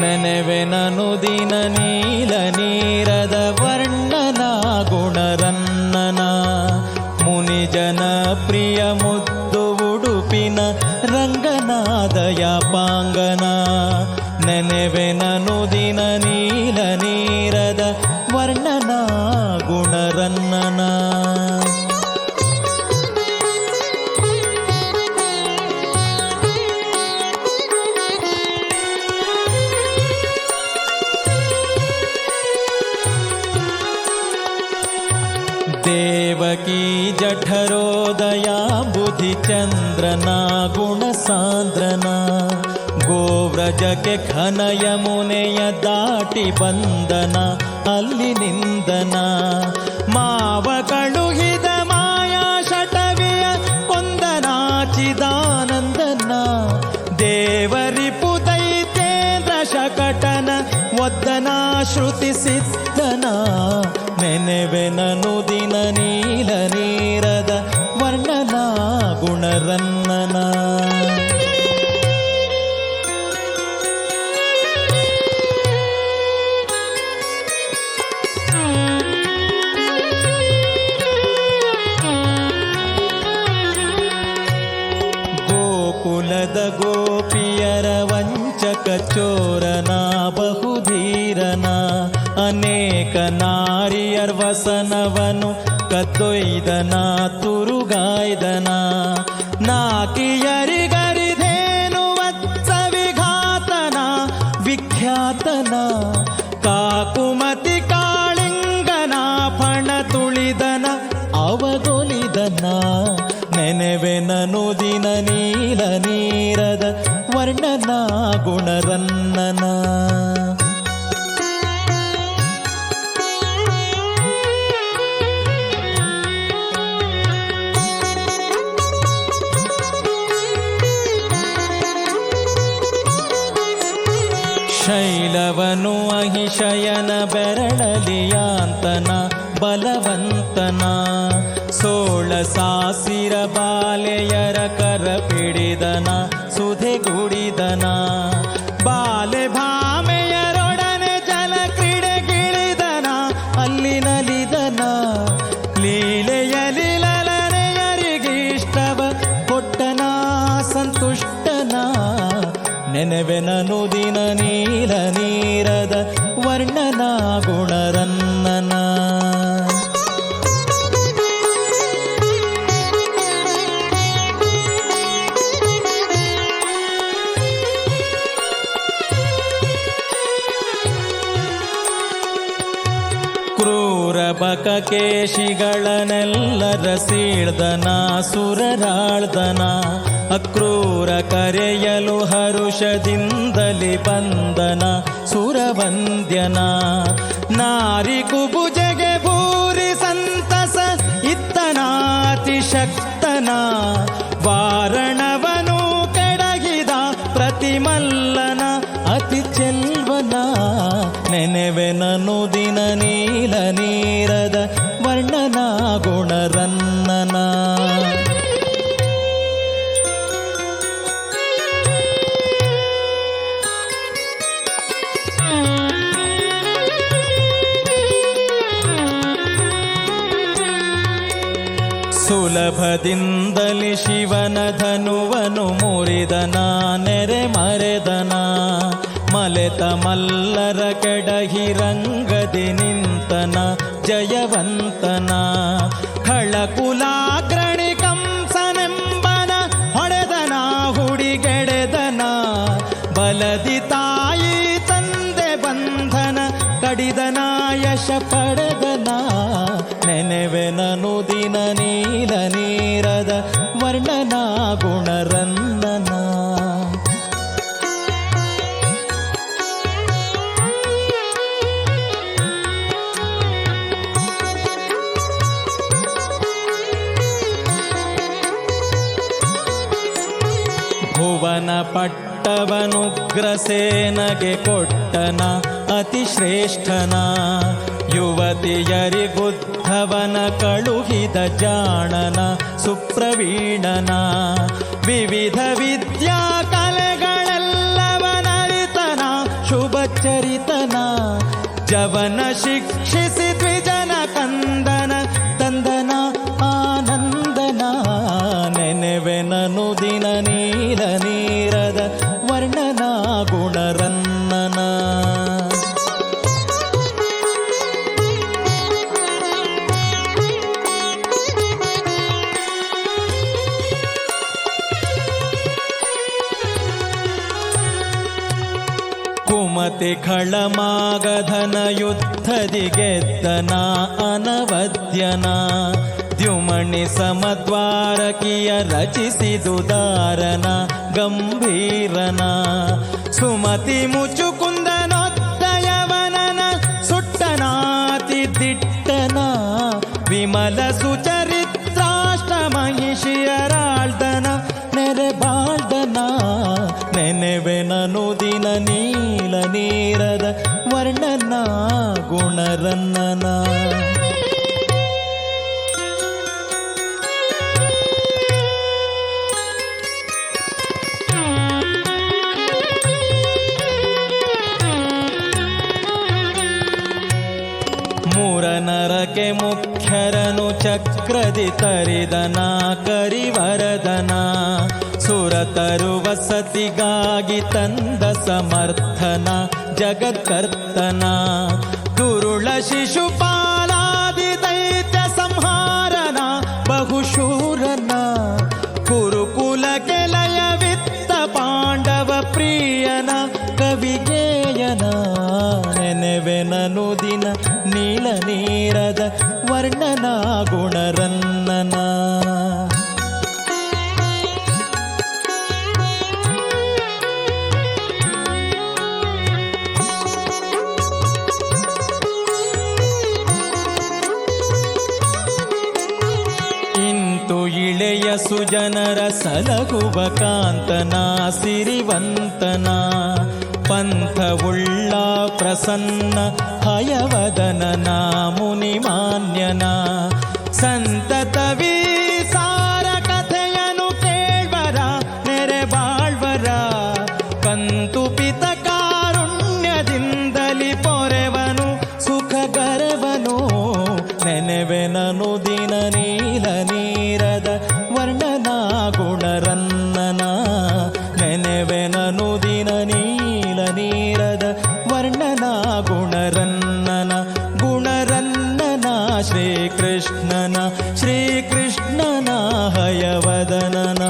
ನೆನೆವೆನನು ದಿನ ನೀಲ ನೀರದ ನೆನೆವೆನನು ದಿನ ನೀಲ ನೀರದ ವರ್ಣನ ಗುಣರನ್ನನ ದೇವಕಿ ಜಠರೋದಯ ಬುಧಿಚಂದ್ರನ ಗುಣಸಾಂದ್ರನ ಗೋವ್ರಜಕ್ಕೆ ಘನಯ ಮುನೆಯ ದಾಟಿ ಬಂದನ, ಅಲ್ಲಿ ನಿಂದನ. ಮಾವ ಕಳುಹಿದ ಮಾಯಾ ಶಟವಿಯ ಕೊಂದನಾಚಿದಾನಂದನ ದೇವರಿ ಪುದೈತೇಂದ್ರ ಶಕಟನ ಒದ್ದನ ಶ್ರುತಿ ಸಿದ್ಧನ ನೆನೆವೆನನು ದಿನ ನೀಲ ನೀರದ ವರ್ಣನ ಗುಣರನ್ನನ. ಗೋಕುಲದ ಗೋಪಿಯರ ವಂಚಕ ಚೋರನ ಬಹುಧೀರನ ಅನೇಕ ನಾರಿಯರ್ ವಸನವನು ಕದ್ದೊಯ್ದನ ತುರುಗಾಯ್ದನ ನಾಕಿಯರಿಗರಿಧೇನು ವರ್ಣನ ಗುಣರನ್ನನ. ಶೈಲವನು ಅಹಿಶಯನ ಬೆರಳಲಿಯಾಂತನ ಬಲವಂತನ. ಸೋಳ ಸಾಸಿರ ಬಾಲೆಯರ ಕರ ಪಿಡಿದನ ನೆನೆವೆನನು ದಿನ ನೀಲ ನೀರದ ಕ್ರೂರ ಕೇಶಿಗಳನೆಲ್ಲ ರಸೀಳ್ದನ ಸೀಳ್ದನ, ಸುರರಾಳ್ದನ, ಅಕ್ರೂರ ಕರೆಯಲು ಹರುಷದಿಂದಲಿ ಬಂದನ ಸುರವಂದ್ಯನ. ನಾರಿ ಕುಬುಜಗೆ ಭೂರಿ ಸಂತಸ ಇತ್ತನಾತಿ ಶಕ್ತನ ಸುಲಭದಿಂದಲಿ ಶಿವನ ಧನುವನು ಮುರಿದನ ನೆರೆ ಮರೆದನ. ಮಲೆತ ಮಲ್ಲರ ಕೆಡಹಿ ನಿಂತನ, ಜಯವಂತನ. ಖಳಕುಲಾಗ್ರಣಿ ಕಂಸನೆಂಬನ ಹೊಡೆದನ, ಹುಡಿಗೆಡೆದನ. ಬಲದಿ ತಾಯಿ ತಂದೆ ಬಂಧನ ಕಡಿದನ ಯಶ ಪಟ್ಟ ಪಟ್ಟವನುಗ್ರಸೇನಗೆ ಕೊಟ್ಟನ ಅತಿ ಶ್ರೇಷ್ಠನ ಯುವತಿಯರಿಗುದ್ಧವನ ಕಳುಹಿದ ಜಾಣನ, ಸುಪ್ರವೀಣನ. ವಿವಿಧ ವಿದ್ಯಾ ಕಲೆಗಳೆಲ್ಲವನರಿತನ, ಶುಭಚರಿತನ. ಜವನ ಶಿಕ್ಷಿಸಿ ಗುಣರನ್ನನ ಕುಮತಿ ಖಳಮಾಗಧನ ಯುದ್ಧದಿ ಗೆದ್ದನ ಅನವದ್ಯನ ದ್ಯುಮಣಿ ಸಮದ್ವಾರಕಿಯ ರಚಿಸಿದುದಾರನ ಗಂಭೀರನ. ಸುಮತಿ ಮುಚುಕುಂದನೊದ್ದಯವನನ ಸುಟ್ಟನಾತಿ ದಿಟ್ಟನ ವಿಮಲ ಸುಚರಿತ್ರಾಷ್ಟ ಮಹಿಷಿಯರಾಳ್ದನ ನೆರೆ ಬಾಳ್ದನ ನೆನೆವೆನನು ದಿನ ನೀಲ ನೀರದ ವರ್ಣನ ಗುಣರನ್ನನ ಮೂರನರಕೆ ಮುಖ್ಯರನು ಚಕ್ರದಿ ತರಿದನ ಕರಿವರದನ ಸುರತರು ವಸತಿಗಾಗಿ ತಂದ ಸಮರ್ಥನ ಜಗತ್ಕರ್ತನ. ದುರುಳ ಶಿಶುಪಾಲಾದಿ ನೀರದ ವರ್ಣನ ಗುಣರನ್ನನ. ಇಂತು ಇಳೆಯ ಸುಜನರ ಸಲಗುವ ಕಾಂತನ ಸಿರಿವಂತನ. ಪಂಥವುಳ್ಳ ಪ್ರಸನ್ನ ಹಯವದನ ಮುನಿ ಮಾನ್ಯನ. ಸಂತತವಿ ಸಾರ ಕಥೆಯನು ಕೇಳ್ವರ, ನೆರೆ ಬಾಳ್ವರ. ಕಂತುಪಿತ ಕಾರುಣ್ಯದಿಂದಲಿ ಪೊರೆವನು ಸುಖ ಗರವನು ನೆನೆವೆನನು ದಿನ ನೀಲ ನೀರದ ವರ್ಣನಾ ಗುಣರನ್ನನ. ನೆನೆವೆನನು ದಿನ ನೀಲ ಶ್ರೀಕೃಷ್ಣನ ಶ್ರೀಕೃಷ್ಣನ ಹಯವದನನ